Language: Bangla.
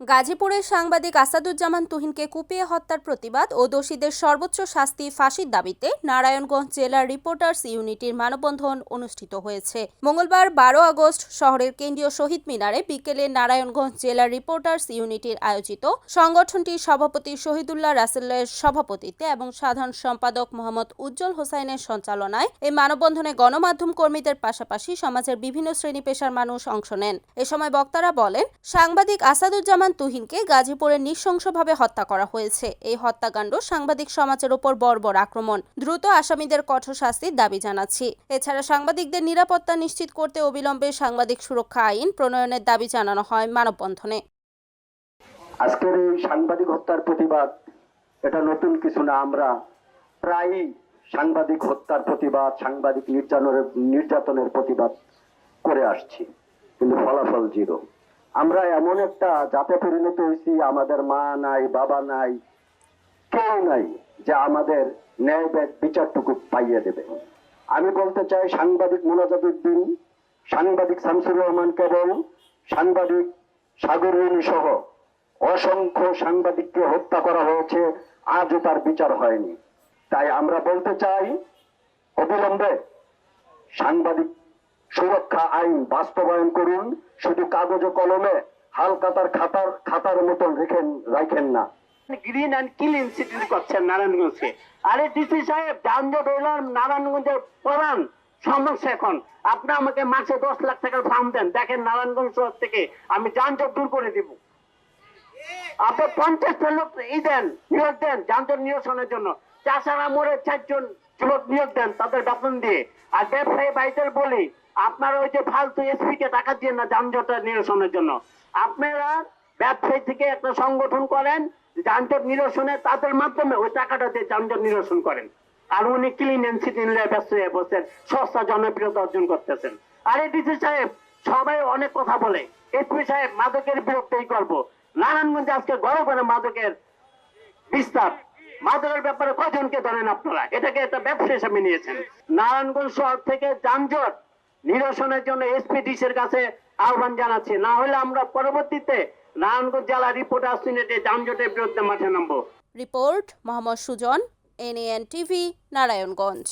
গাজীপুরের সাংবাদিক আসাদুজ্জামান তুহিনকে কুপিয়ে হত্যার প্রতিবাদ ও দোষীদের সর্বোচ্চ শাস্তি ফাঁসির দাবিতে নারায়ণগঞ্জ জেলার রিপোর্টার্স ইউনিটির মানববন্ধন অনুষ্ঠিত হয়েছে। মঙ্গলবার বারো আগস্ট শহরের কেন্দ্রীয় শহীদ মিনারে বিকেলে নারায়ণগঞ্জ জেলার রিপোর্টার্স ইউনিটির আয়োজিত সংগঠনটির সভাপতি শহীদুল্লাহ রাসেলের সভাপতিত্বে এবং সাধারণ সম্পাদক মোহাম্মদ উজ্জ্বল হোসাইনের সঞ্চালনায় এই মানববন্ধনে গণমাধ্যম কর্মীদের পাশাপাশি সমাজের বিভিন্ন শ্রেণি পেশার মানুষ অংশ নেন। এ সময় বক্তারা বলেন, সাংবাদিক আসাদুজ্জামান তুহিনকে গাজীপুরে নৃশংসভাবে হত্যা করা হয়েছে। এই হত্যাকাণ্ড সাংবাদিক সমাজের উপর বর্বর আক্রমণ। দ্রুত আসামিদের কঠোর শাস্তির দাবি জানাচ্ছি। এছাড়া সাংবাদিকদের নিরাপত্তা নিশ্চিত করতে অবিলম্বে সাংবাদিক সুরক্ষা আইন প্রণয়নের দাবি জানানো হয় মানববন্ধনে। আজকের এই সাংবাদিক হত্যার প্রতিবাদ, এটা নতুন কিছু না, আমরা প্রায়ই সাংবাদিক হত্যার প্রতিবাদ, সাংবাদিক নির্যাতনের নির্যাতনের প্রতিবাদ করে আসছি। কিন্তু ফলাফল জিরো। আমরা এমন একটা জাতে পরিণত হয়েছি, আমাদের মা নাই, বাবা নাই, কেউ নাই যে আমাদের ন্যায় বিচারটুকু পাইয়ে দেবে। আমি বলতে চাই, সাংবাদিক মোনাজাদুদ্দিন সাংবাদিক শামসুর রহমান কেবল, সাংবাদিক সাগরুনি সহ অসংখ্য সাংবাদিককে হত্যা করা হয়েছে, আজও তার বিচার হয়নি। তাই আমরা বলতে চাই, অবিলম্বে সাংবাদিক সুরক্ষা আইন বাস্তবায়ন করুন। শুধু কাগজ ও কলমে হালকাতার খাতার খাতার মতন রেখেন, রাখেন না। গ্রিন অ্যান্ড ক্লিন সিটি করছেন নারায়ণগঞ্জকে আরে ডিসি সাহেব, যানজট হইল নারায়ণগঞ্জের প্রধান সমস্যা এখন আপনি আমাকে মাসে দশ লাখ টাকার ফার্ম দেন। দেখেন নারায়ণগঞ্জ শহর থেকে আমি যানজট দূর করে দিব। আপনি পঞ্চাশটা লোক ই দেন, নিয়োগ দেন, যানজট নিরসনের জন্য। চাষারা মোড়ে চারজন যুবক নিয়োগ দেন তাদের বেতন দিয়ে। আর ব্যবসায়ী ভাইদের বলি, আপনারা ওই যে ফালতু এসপি কে টাকা দিয়ে না যানজট নিরসনের জন্য। আপনারা ব্যবসায়ী থেকে একটা সংগঠন করেন, যানজট নিরসনে তাদের মাধ্যমে ওই টাকাটা দিয়ে যানজট নিরসন করেন। আর উনি ক্লিন এন্ড সিটি ব্যস্ত হয়ে বসেন, সস্তা জনপ্রিয়তা অর্জন করতেছেন। আরে ডিসি সাহেব, সবাই অনেক কথা বলে। এসপি সাহেব, মাদকের বিরুদ্ধেই করব নারায়ণগঞ্জে আজকে গড় করে মাদকের বিস্তার। মাদকের ব্যাপারে কজনকে ধরেন আপনারা? এটাকে একটা ব্যবসা হিসেবে নিয়েছেন। নারায়ণগঞ্জ শহর থেকে যানজট নিরসনের জন্য এসপিডিসির কাছে আহ্বান জানাচ্ছি। না হলে আমরা পরবর্তীতে নারায়ণগঞ্জ জেলা রিপোর্টার সিনেটে যানজটের বিরুদ্ধে মাঠে নামবো। Report, Mohammad Sujan, NAN TV, Narayanganj.